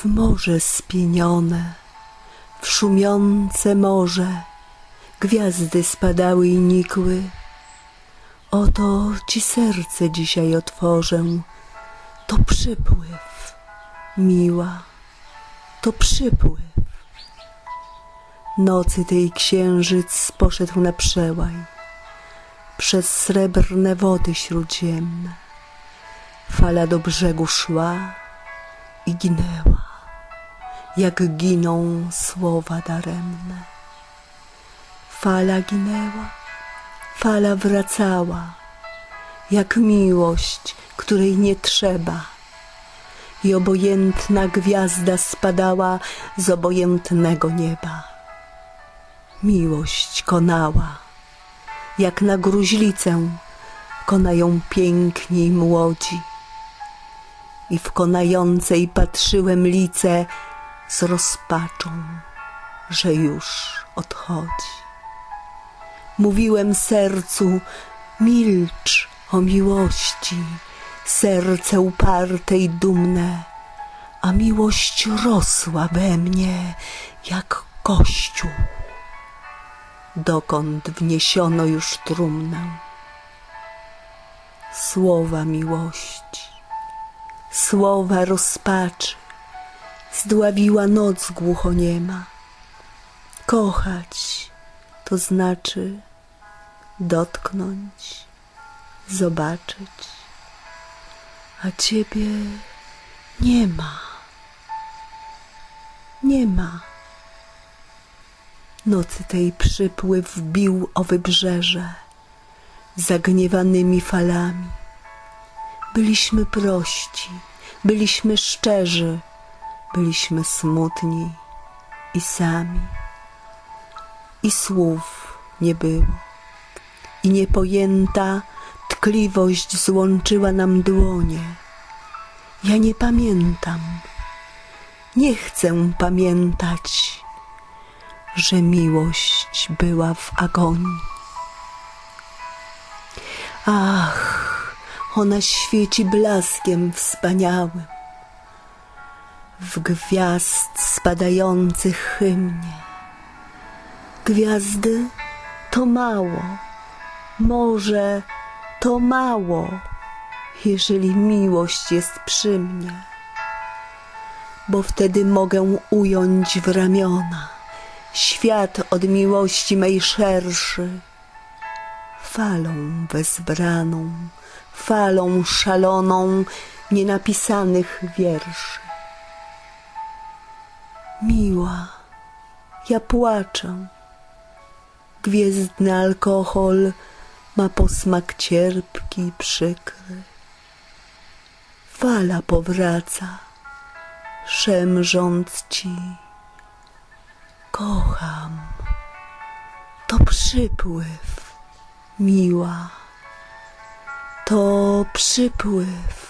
w morze spienione, w szumiące morze, gwiazdy spadały i nikły. Oto ci serce dzisiaj otworzę, to przypływ, miła, to przypływ. Nocy tej księżyc poszedł na przełaj, przez srebrne wody śródziemne. Fala do brzegu szła i ginęła, jak giną słowa daremne. Fala ginęła, fala wracała, jak miłość, której nie trzeba. I obojętna gwiazda spadała z obojętnego nieba. Miłość konała, jak na gruźlicę konają piękni młodzi. I w konającej patrzyłem lice z rozpaczą, że już odchodzi. Mówiłem sercu, milcz o miłości, serce uparte i dumne, a miłość rosła we mnie jak kościół, dokąd wniesiono już trumnę. Słowa miłości, słowa rozpaczy, zdławiła noc głuchoniema. Kochać to znaczy dotknąć, zobaczyć, a ciebie nie ma. Nie ma. Nocy tej przypływ bił o wybrzeże zagniewanymi falami. Byliśmy prości, byliśmy szczerzy, byliśmy smutni i sami. I słów nie było i niepojęta tkliwość złączyła nam dłonie. Ja nie pamiętam, nie chcę pamiętać, że miłość była w agonii. Ach, ona świeci blaskiem wspaniałym, w gwiazd spadających hymnie. Gwiazdy to mało, może to mało, jeżeli miłość jest przy mnie, bo wtedy mogę ująć w ramiona świat od miłości mej szerszy, falą wezbraną, falą szaloną nienapisanych wierszy. Miła, ja płaczę. Gwiezdny alkohol ma posmak cierpki i przykry. Fala powraca, szemrząc ci. Kocham, to przypływ, miła, to przypływ.